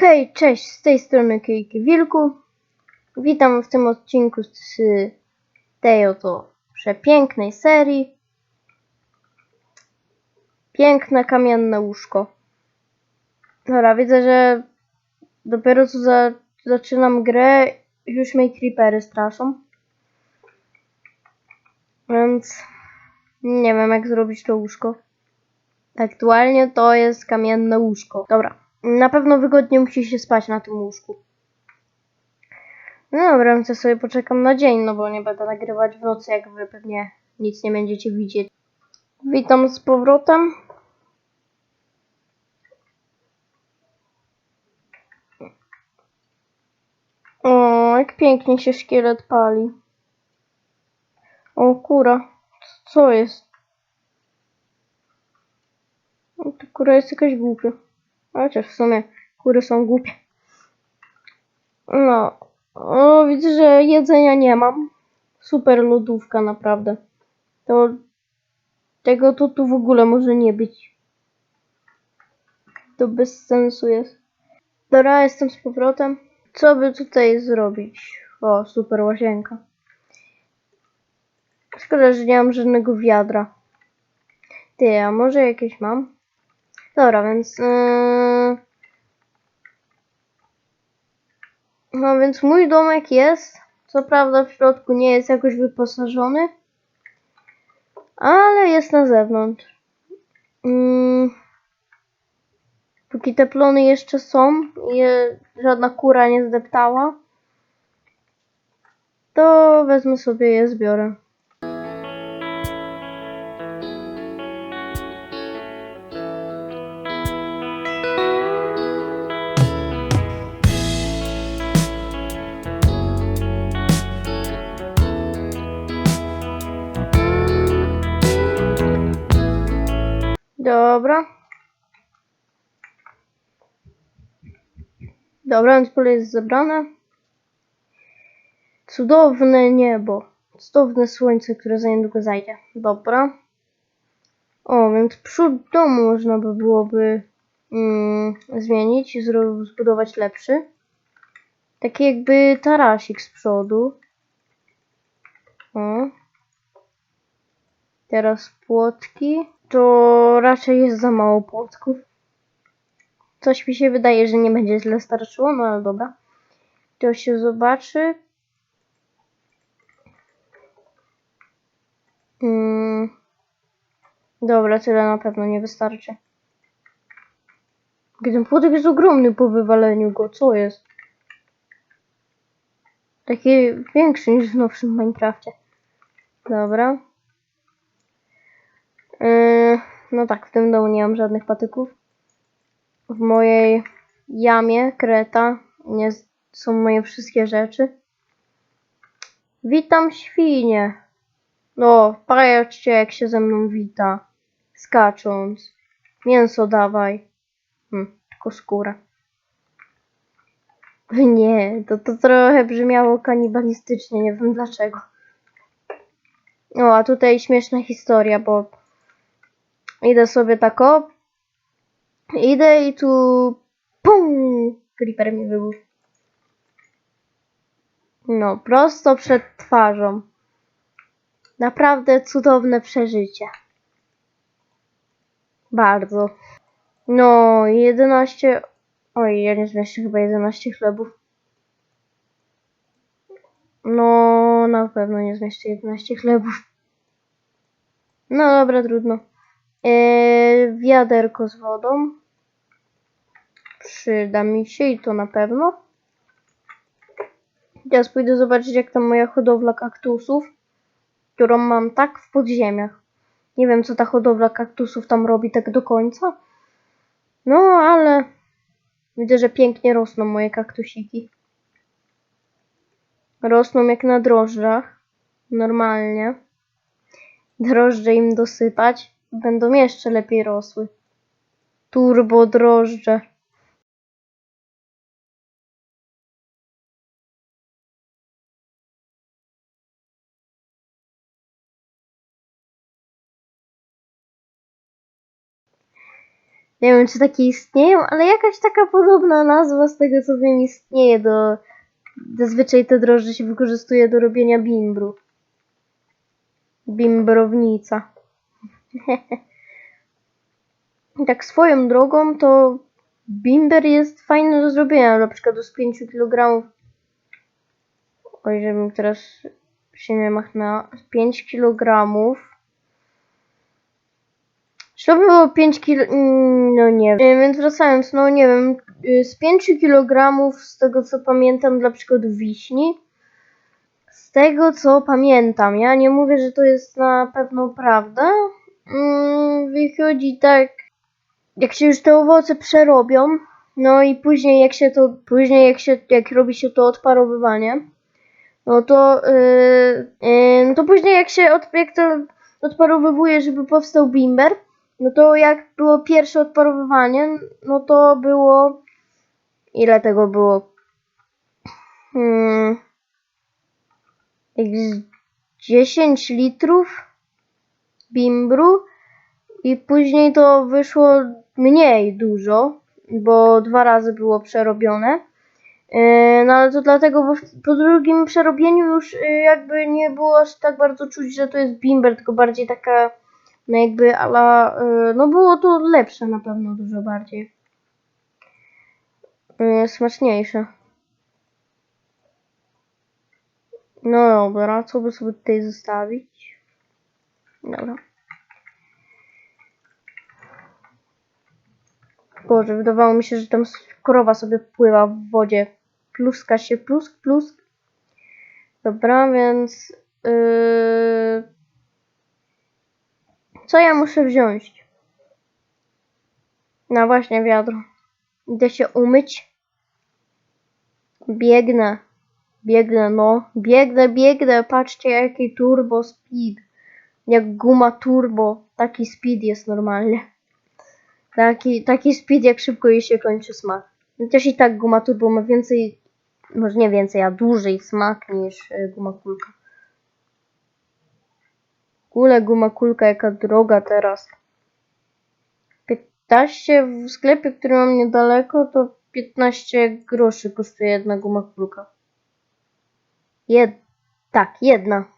Hej, cześć, z tej strony Kejki Wilku. Witam w tym odcinku z tej oto przepięknej serii. Piękne kamienne łóżko. Dobra, widzę, że dopiero co za, zaczynam grę, już mnie creepery straszą. Więc nie wiem jak zrobić to łóżko. Aktualnie to jest kamienne łóżko. Dobra. Na pewno wygodnie musi się spać na tym łóżku. No dobra, więc ja sobie poczekam na dzień, no bo nie będę nagrywać w nocy, jak wy pewnie nic nie będziecie widzieć. Witam z powrotem. O, jak pięknie się szkielet pali. O, kura. Co jest? O, ta kura jest jakaś głupia. Chociaż w sumie kury są głupie. No. O, widzę, że jedzenia nie mam. Super lodówka, naprawdę. To tego to tu w ogóle może nie być. To bez sensu jest. Dobra, jestem z powrotem. Co by tutaj zrobić? O, super łazienka. Szkoda, że nie mam żadnego wiadra. Ty, a może jakieś mam? Dobra, więc. Yy... Więc mój domek jest. Co prawda w środku nie jest jakoś wyposażony, ale jest na zewnątrz. Yy... Póki te plony jeszcze są i żadna kura nie zdeptała, to wezmę sobie je, zbiorę. Dobra. Dobra, więc pole jest zebrane. Cudowne niebo. Cudowne słońce, które za niedługo zajdzie. Dobra. O, więc przód domu można by byłoby mm, zmienić i zbudować lepszy. Taki jakby tarasik z przodu. O. Teraz płotki. To raczej jest za mało płotków. Coś mi się wydaje, że nie będzie źle starczyło, no ale dobra. To się zobaczy. Mm. Dobra, tyle na pewno nie wystarczy. Ten płotek jest ogromny po wywaleniu go, co jest? Taki większy niż w nowszym Minecrafcie. Dobra. Yy, no tak, w tym domu nie mam żadnych patyków. W mojej jamie kreta z- są moje wszystkie rzeczy. Witam świnie. No, patrzcie jak się ze mną wita. Skacząc. Mięso dawaj. Hm, tylko skórę. Nie, to, to trochę brzmiało kanibalistycznie, nie wiem dlaczego. O, a tutaj śmieszna historia, bo idę sobie tak o, idę i tu pum, creeper mi wybuchł. No, prosto przed twarzą. Naprawdę cudowne przeżycie. Bardzo. No, 11. Oj, ja nie zmieszczę chyba 11 chlebów. No, na pewno nie zmieszczę 11 chlebów. No dobra, trudno. Eee, wiaderko z wodą. Przyda mi się i to na pewno. Teraz pójdę zobaczyć, jak tam moja hodowla kaktusów, którą mam tak w podziemiach. Nie wiem, co ta hodowla kaktusów tam robi tak do końca. No, ale widzę, że pięknie rosną moje kaktusiki. Rosną jak na drożdżach. Normalnie. Drożdże im dosypać. Będą jeszcze lepiej rosły. Turbo drożdże. Nie wiem, czy takie istnieją, ale jakaś taka podobna nazwa z tego, co wiem, istnieje do... Zazwyczaj te drożdże się wykorzystuje do robienia bimbru. Bimbrownica. Tak swoją drogą to bimber jest fajny do zrobienia, na przykład z 5 kg. Oj, żebym teraz się nie machnęła. 5 kg. Czy to było 5 kg? No nie wiem. Więc wracając, no nie wiem. y, Z 5 kg z tego co pamiętam dla przykładu wiśni. Z tego co pamiętam, ja nie mówię, że to jest na pewno prawda. Mm, wychodzi tak, jak się już te owoce przerobią, no i później jak się to, później jak się, jak robi się to odparowywanie, no to, yy, yy, no to później jak się, od, jak to odparowywuje, żeby powstał bimber, no to jak było pierwsze odparowywanie, no to było, ile tego było? Hmm, jak z 10 litrów bimbru i później to wyszło mniej dużo, bo dwa razy było przerobione. Yy, No ale to dlatego, bo po drugim przerobieniu już yy, jakby nie było aż tak bardzo czuć, że to jest bimber, tylko bardziej taka no jakby ala, yy, no było to lepsze na pewno dużo bardziej. Smaczniejsze. No dobra, co by sobie tutaj zostawić? Dobra. Boże, wydawało mi się, że tam krowa sobie pływa w wodzie. Pluska się, plusk, plusk. Dobra, więc... Yy... Co ja muszę wziąć? No właśnie, wiadro. Idę się umyć. Biegnę. Biegnę, no. Biegnę, biegnę. Patrzcie, jaki turbo speed. Jak guma turbo. Taki speed jest normalnie. Taki, taki speed, jak szybko jej się kończy smak. Chociaż i tak guma turbo ma więcej, może nie więcej, a dłużej smak niż y, guma kulka. Ogóle guma kulka jaka droga teraz. 15 w sklepie, który mam niedaleko, to 15 groszy kosztuje jedna guma kulka. Jed tak, jedna.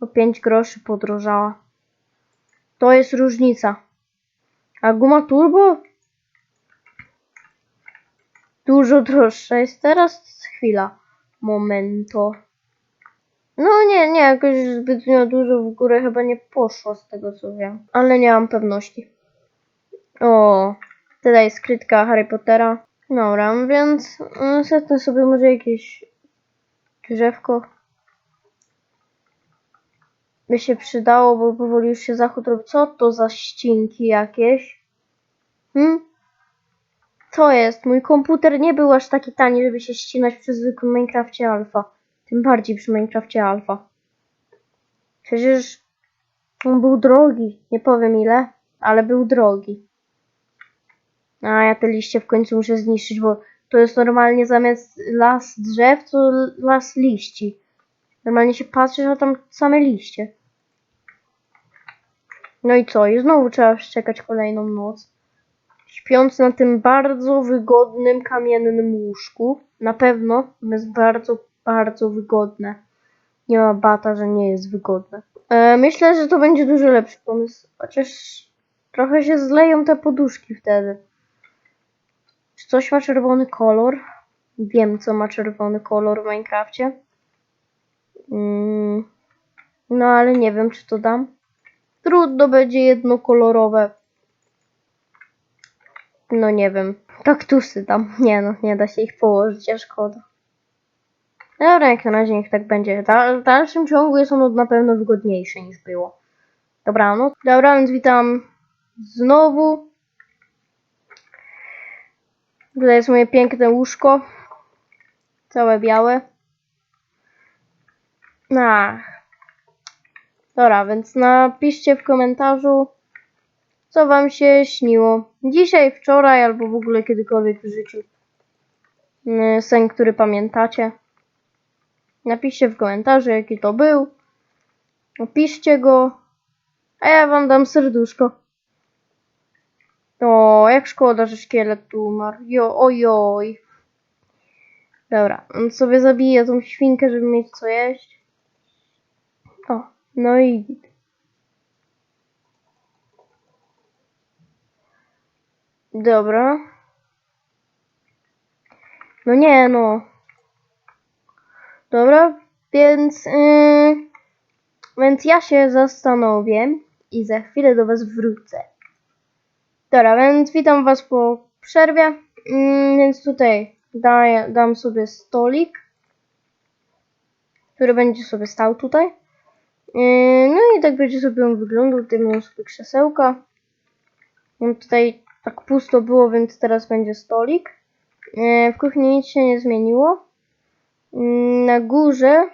O 5 groszy podrożała. To jest różnica. A guma turbo? Dużo droższa jest teraz. Chwila. Momento. No nie, nie, jakoś zbytnio dużo w górę chyba nie poszło z tego co wiem. Ale nie mam pewności. O, tutaj skrytka Harry Pottera. Dobra, więc mm, setnę sobie może jakieś drzewko. By się przydało, bo powoli już się zachód robi. Co to za ścinki jakieś? Hmm? Co jest? Mój komputer nie był aż taki tani, żeby się ścinać przy zwykłym Minecrafcie Alpha. Tym bardziej przy Minecrafcie Alpha. Przecież on był drogi. Nie powiem ile, ale był drogi. A ja te liście w końcu muszę zniszczyć, bo to jest normalnie zamiast las drzew, to las liści. Normalnie się patrzy, a tam same liście. No i co? I znowu trzeba szczekać kolejną noc. Śpiąc na tym bardzo wygodnym kamiennym łóżku. Na pewno jest bardzo, bardzo wygodne. Nie ma bata, że nie jest wygodne. E, myślę, że to będzie dużo lepszy pomysł. Chociaż trochę się zleją te poduszki wtedy. Czy coś ma czerwony kolor? Wiem, co ma czerwony kolor w Minecrafcie. Mm, no, ale nie wiem, czy to dam. Trudno będzie jednokolorowe. No nie wiem. Kaktusy tam. Nie no, nie da się ich położyć, a szkoda. Dobra, jak na razie niech tak będzie. W dalszym ciągu jest ono na pewno wygodniejsze niż było. Dobra, no. Dobra, więc witam znowu. Tutaj jest moje piękne łóżko. Całe białe. Ach. Dobra, więc napiszcie w komentarzu, co wam się śniło. Dzisiaj, wczoraj, albo w ogóle kiedykolwiek w życiu. Yy, Sen, który pamiętacie. Napiszcie w komentarzu, jaki to był. Opiszcie go. A ja wam dam serduszko. O, jak szkoda, że szkielet tu umarł. Jo, ojoj. Dobra, on sobie zabije tą świnkę, żeby mieć co jeść. O, no i git. Dobra. No nie, no. Dobra, więc... Yy, więc ja się zastanowię i za chwilę do was wrócę. Dobra, więc witam was po przerwie. Mm, więc tutaj daję, dam sobie stolik, który będzie sobie stał tutaj. Yy, no i tak będzie sobie on wyglądał. Tutaj mam sobie krzesełka. Mam tutaj tak pusto było, więc teraz będzie stolik. Yy, w kuchni nic się nie zmieniło. Yy, na górze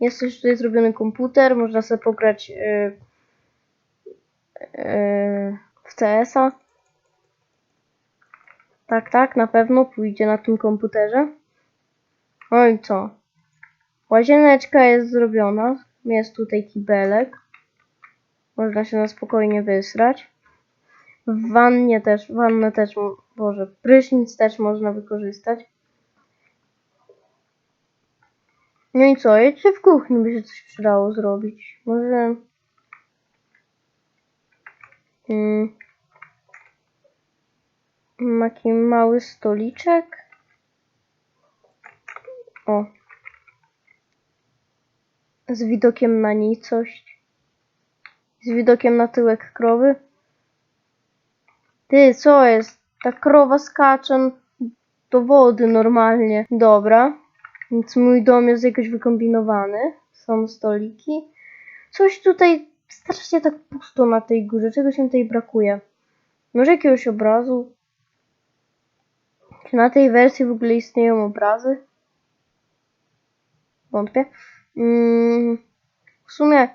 jest też tutaj zrobiony komputer. Można sobie pograć yy, yy, w CS-a. Tak, tak, na pewno pójdzie na tym komputerze. No i co? Łazieneczka jest zrobiona. Jest tutaj kibelek. Można się na spokojnie wysrać. W wannie też, wannę też, mo- boże, prysznic też można wykorzystać. No i co? Jeszcze w kuchni by się coś przydało zrobić. Może... Mm, taki mały stoliczek. O. Z widokiem na nicość. Z widokiem na tyłek krowy. Ty, co jest? Ta krowa skacze do wody normalnie. Dobra. Więc mój dom jest jakoś wykombinowany. Są stoliki. Coś tutaj strasznie tak pusto na tej górze. Czegoś mi tutaj brakuje. Może jakiegoś obrazu? Czy na tej wersji w ogóle istnieją obrazy? Wątpię. Mm, w sumie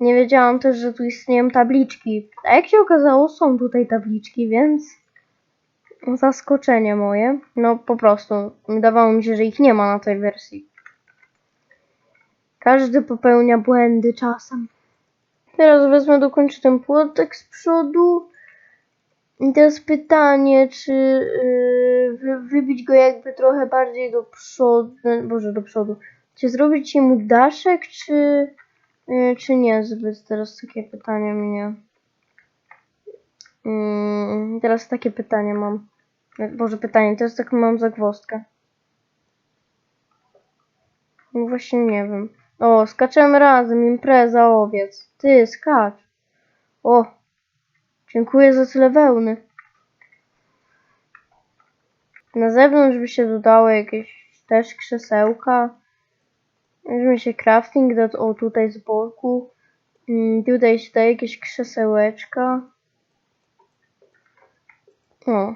nie wiedziałam też, że tu istnieją tabliczki. A jak się okazało, są tutaj tabliczki, więc zaskoczenie moje. No po prostu, wydawało mi się, że ich nie ma na tej wersji. Każdy popełnia błędy czasem. Teraz wezmę, dokończę ten płotek z przodu. I teraz pytanie, czy yy, wy, wybić go jakby trochę bardziej do przodu, boże do przodu. Czy zrobić mu daszek, czy, yy, czy nie zbyt? Teraz takie pytanie mnie. Yy, teraz takie pytanie mam. Boże pytanie, teraz taką mam zagwozdkę. No właśnie nie wiem. O, skaczemy razem, impreza, owiec. Ty, skacz. O, dziękuję za tyle wełny. Na zewnątrz by się dodało jakieś też krzesełka. Weźmy się crafting, dać o tutaj z boku. Mm, tutaj się daje jakieś krzesełeczka. O.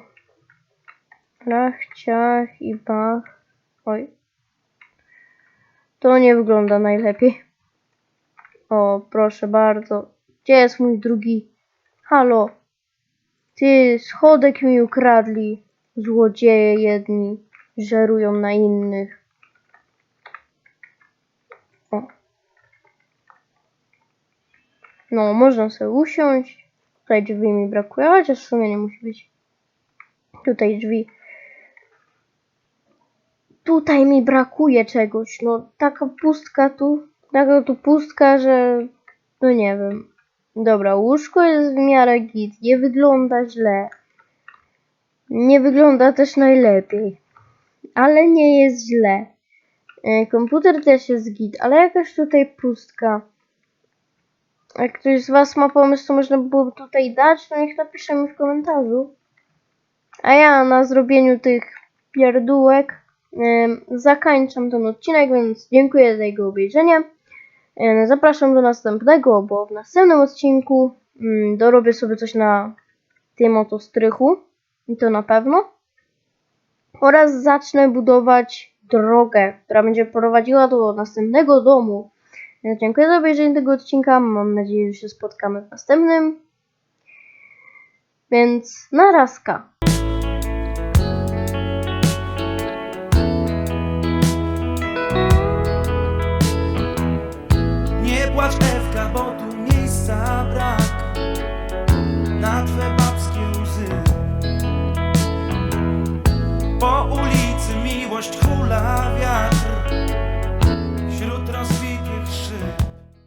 Lach, ciach i bach. Oj. To nie wygląda najlepiej. O, proszę bardzo. Gdzie jest mój drugi? Halo. Ty, schodek mi ukradli. Złodzieje jedni. Żerują na innych. No, można sobie usiąść. Tutaj drzwi mi brakuje, chociaż w sumie nie musi być. Tutaj drzwi. Tutaj mi brakuje czegoś. No, taka pustka tu. Taka tu pustka, że. No nie wiem. Dobra, łóżko jest w miarę git. Nie wygląda źle. Nie wygląda też najlepiej. Ale nie jest źle. E, Komputer też jest git, ale jakaś tutaj pustka. Jak ktoś z Was ma pomysł, to można by było tutaj dać, to niech napisze mi w komentarzu. A ja na zrobieniu tych pierdółek zakończam ten odcinek, więc dziękuję za jego obejrzenie. Em, Zapraszam do następnego, bo w następnym odcinku mm, dorobię sobie coś na tym oto strychu. I to na pewno. Oraz zacznę budować drogę, która będzie prowadziła do następnego domu. Dziękuję za obejrzenie tego odcinka. Mam nadzieję, że się spotkamy w następnym. Więc narazka. Nie płacz Ewka, bo tu miejsca brak na twe babskie łzy. Po ulicy miłość hula wiatr.